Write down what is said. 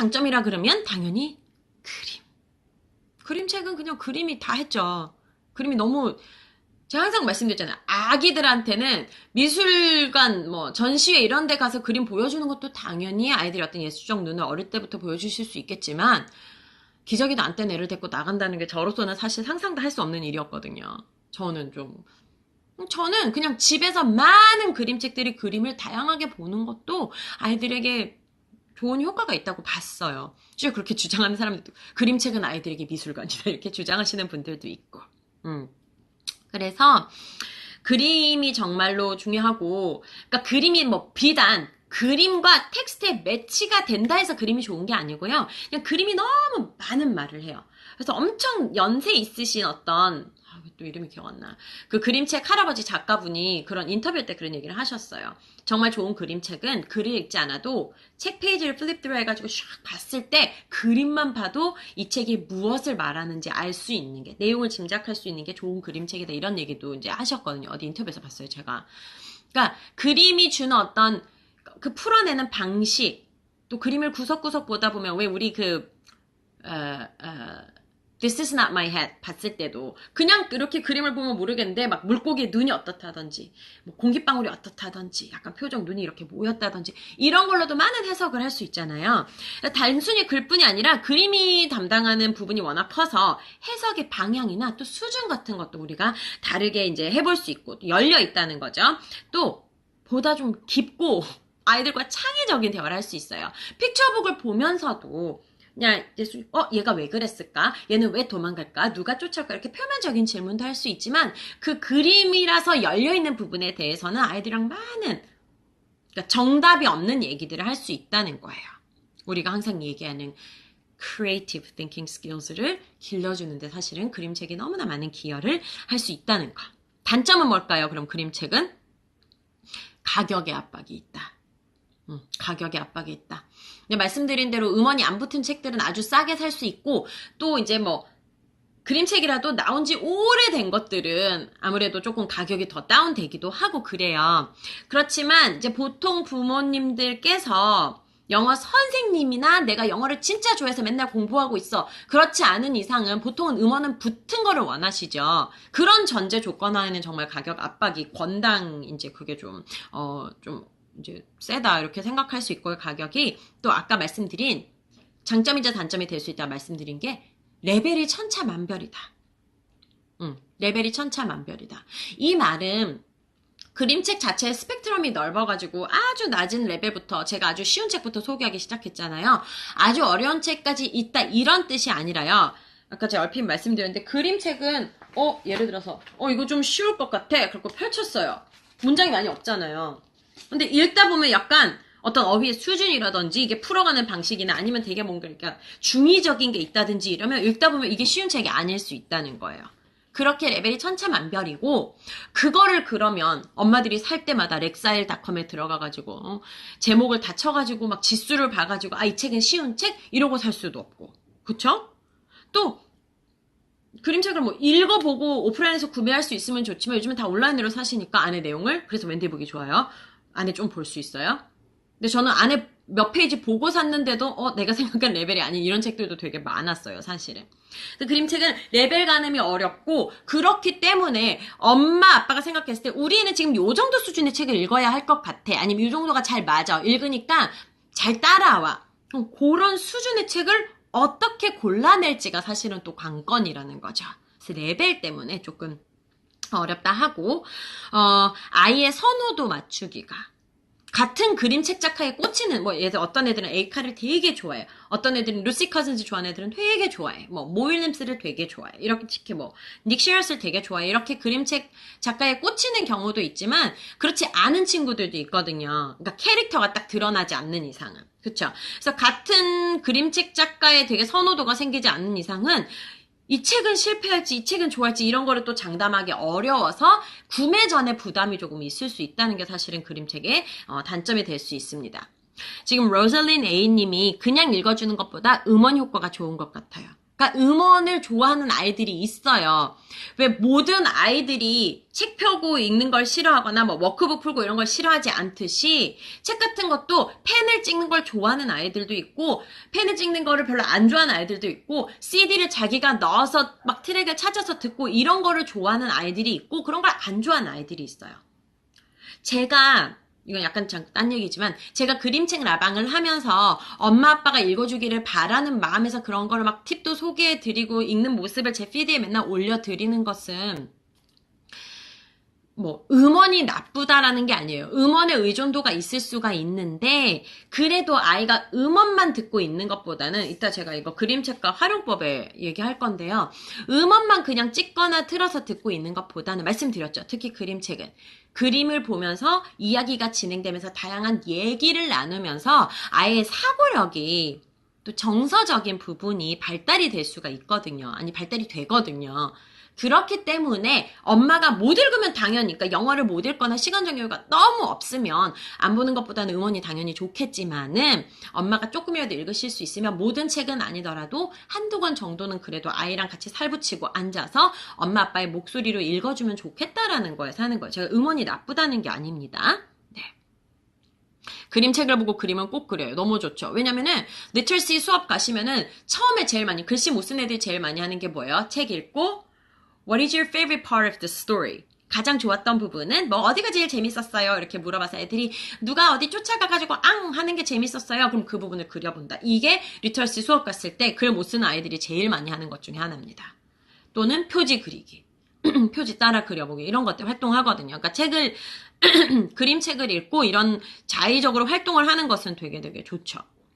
장점이라 그러면 당연히 그림. 그림책은 그냥 그림이 다 했죠. 그림이 너무 제가 항상 말씀드렸잖아요. 아기들한테는 미술관, 뭐, 전시회 이런 데 가서 그림 보여주는 것도 당연히 아이들이 어떤 예술적 눈을 어릴 때부터 보여주실 수 있겠지만, 기저귀도 안 뗀 애를 데리고 나간다는 게 저로서는 사실 상상도 할 수 없는 일이었거든요. 저는 좀. 저는 그냥 집에서 많은 그림책들이 그림을 다양하게 보는 것도 아이들에게 좋은 효과가 있다고 봤어요. 실제 그렇게 주장하는 사람들도 그림책은 아이들에게 미술관이다 이렇게 주장하시는 분들도 있고. 음. 그래서 그림이 정말로 중요하고 그러니까 그림이 뭐 비단 그림과 텍스트의 매치가 된다 해서 그림이 좋은 게 아니고요. 그냥 그림이 너무 많은 말을 해요. 그래서 엄청 연세 있으신 어떤 아, 또 이름이 기억 안 나. 그 그림책 할아버지 작가분이 그런 인터뷰 때 그런 얘기를 하셨어요. 정말 좋은 그림책은 글을 읽지 않아도 책 페이지를 플립드로 해가지고 샥 봤을 때 그림만 봐도 이 책이 무엇을 말하는지 알 수 있는 게 내용을 짐작할 수 있는 게 좋은 그림책이다 이런 얘기도 이제 하셨거든요. 어디 인터뷰에서 봤어요 제가. 그러니까 그림이 주는 어떤 그 풀어내는 방식 또 그림을 구석구석 보다 보면 왜 우리 그 어, 어, This is not my head 봤을 때도 그냥 이렇게 그림을 보면 모르겠는데 막 물고기의 눈이 어떻다든지 뭐 공기방울이 어떻다든지 약간 표정 눈이 이렇게 모였다든지 이런 걸로도 많은 해석을 할 수 있잖아요. 단순히 글뿐이 아니라 그림이 담당하는 부분이 워낙 커서 해석의 방향이나 또 수준 같은 것도 우리가 다르게 이제 해볼 수 있고 열려 있다는 거죠. 또 보다 좀 깊고 아이들과 창의적인 대화를 할 수 있어요. 픽처북을 보면서도 그냥 이제 어 얘가 왜 그랬을까? 얘는 왜 도망갈까? 누가 쫓아올까? 이렇게 표면적인 질문도 할 수 있지만 그 그림이라서 열려 있는 부분에 대해서는 아이들이랑 많은 그러니까 정답이 없는 얘기들을 할 수 있다는 거예요. 우리가 항상 얘기하는 creative thinking skills를 길러주는데 사실은 그림책이 너무나 많은 기여를 할 수 있다는 거. 단점은 뭘까요? 그럼 그림책은 가격의 압박이 있다. 음, 가격의 압박이 있다. 말씀드린 대로 음원이 안 붙은 책들은 아주 싸게 살 수 있고 또 이제 뭐 그림책이라도 나온 지 오래된 것들은 아무래도 조금 가격이 더 다운되기도 하고 그래요. 그렇지만 이제 보통 부모님들께서 영어 선생님이나 내가 영어를 진짜 좋아해서 맨날 공부하고 있어. 그렇지 않은 이상은 보통은 음원은 붙은 거를 원하시죠. 그런 전제 조건 하에는 정말 가격 압박이 권당 이제 그게 좀, 어, 좀 이제 세다 이렇게 생각할 수 있고 가격이 또 아까 말씀드린 장점이자 단점이 될 수 있다 말씀드린 게 레벨이 천차만별이다. 응, 레벨이 천차만별이다. 이 말은 그림책 자체의 스펙트럼이 넓어가지고 아주 낮은 레벨부터 제가 아주 쉬운 책부터 소개하기 시작했잖아요. 아주 어려운 책까지 있다 이런 뜻이 아니라요. 아까 제가 얼핏 말씀드렸는데 그림책은 어 예를 들어서 어 이거 좀 쉬울 것 같아. 그리고 펼쳤어요. 문장이 많이 없잖아요. 근데 읽다 보면 약간 어떤 어휘의 수준이라든지 이게 풀어가는 방식이나 아니면 되게 뭔가 그러니까 중의적인 게 있다든지 이러면 읽다 보면 이게 쉬운 책이 아닐 수 있다는 거예요. 그렇게 레벨이 천차만별이고 그거를 그러면 엄마들이 살 때마다 렉사일닷컴에 들어가가지고 어, 제목을 다 쳐가지고 막 지수를 봐가지고 아 이 책은 쉬운 책 이러고 살 수도 없고 그쵸? 또 그림책을 뭐 읽어보고 오프라인에서 구매할 수 있으면 좋지만 요즘은 다 온라인으로 사시니까 안에 내용을 그래서 웬디북이 좋아요. 안에 좀 볼 수 있어요. 근데 저는 안에 몇 페이지 보고 샀는데도 어 내가 생각한 레벨이 아닌 이런 책들도 되게 많았어요 사실은. 그림책은 레벨 가늠이 어렵고 그렇기 때문에 엄마 아빠가 생각했을 때 우리는 지금 요 정도 수준의 책을 읽어야 할 것 같아. 아니면 요 정도가 잘 맞아. 읽으니까 잘 따라와. 그런 수준의 책을 어떻게 골라낼지가 사실은 또 관건이라는 거죠. 그래서 레벨 때문에 조금 어렵다 하고 어, 아이의 선호도 맞추기가. 같은 그림 책 작가에 꽂히는 뭐 예를 어떤 애들은 에이카를 되게 좋아해. 어떤 애들은 루시 커즌스 좋아하는 애들은 되게 좋아해. 뭐 모일림스를 되게 좋아해. 이렇게 특히 뭐닉 시어스를 되게 좋아해. 이렇게 그림책 작가에 꽂히는 경우도 있지만 그렇지 않은 친구들도 있거든요. 그러니까 캐릭터가 딱 드러나지 않는 이상은. 그쵸? 그래서 같은 그림책 작가에 되게 선호도가 생기지 않는 이상은 이 책은 실패할지 이 책은 좋아할지 이런 거를 또 장담하기 어려워서 구매 전에 부담이 조금 있을 수 있다는 게 사실은 그림책의 어, 단점이 될 수 있습니다. 지금 로즐린 A님이 그냥 읽어주는 것보다 음원 효과가 좋은 것 같아요. 그러니까 음원을 좋아하는 아이들이 있어요. 왜 모든 아이들이 책 펴고 읽는 걸 싫어하거나 뭐 워크북 풀고 이런 걸 싫어하지 않듯이 책 같은 것도 펜을 찍는 걸 좋아하는 아이들도 있고 펜을 찍는 거를 별로 안 좋아하는 아이들도 있고 CD를 자기가 넣어서 막 트랙을 찾아서 듣고 이런 거를 좋아하는 아이들이 있고 그런 걸 안 좋아하는 아이들이 있어요. 제가 이건 약간 참딴 얘기지만 제가 그림책 라방을 하면서 엄마 아빠가 읽어주기를 바라는 마음에서 그런 거를 막 팁도 소개해 드리고 읽는 모습을 제 피드에 맨날 올려 드리는 것은 뭐 음원이 나쁘다라는 게 아니에요. 음원에 의존도가 있을 수가 있는데 그래도 아이가 음원만 듣고 있는 것보다는 이따 제가 이거 그림책과 활용법에 얘기할 건데요. 음원만 그냥 찍거나 틀어서 듣고 있는 것보다는 말씀드렸죠. 특히 그림책은 그림을 보면서 이야기가 진행되면서 다양한 얘기를 나누면서 아이의 사고력이 또 정서적인 부분이 발달이 될 수가 있거든요. 아니 발달이 되거든요. 그렇기 때문에 엄마가 못 읽으면 당연히 그러니까 영어를 못 읽거나 시간 정여유가 너무 없으면 안 보는 것보다는 음원이 당연히 좋겠지만은 엄마가 조금이라도 읽으실 수 있으면 모든 책은 아니더라도 한두 권 정도는 그래도 아이랑 같이 살붙이고 앉아서 엄마 아빠의 목소리로 읽어주면 좋겠다라는 거에서 하는 거예요. 제가 음원이 나쁘다는 게 아닙니다. 네. 그림책을 보고 그림은 꼭 그려요. 너무 좋죠. 왜냐면은 리틀시 수업 가시면은 처음에 제일 많이 글씨 못 쓴 애들이 제일 많이 하는 게 뭐예요? 책 읽고 What is your favorite part of the story? 가장 좋았던 부분은 뭐 어디가 제일 재밌었어요? 이렇게 물어봐서 애들이 누가 어디 쫓아가가지고 앙 하는 게 재밌었어요? 그럼 그 부분을 그려본다. 이게 리터시 수업 갔을 때 글 못 쓰는 아이들이 제일 많이 하는 것 중에 하나입니다. 또는 표지 그리기. 표지 따라 그려보기 이런 것들 활동하거든요. 그러니까 책을 그림책을 읽고 이런 자의적으로 활동을 하는 것은 되게 되게 좋죠.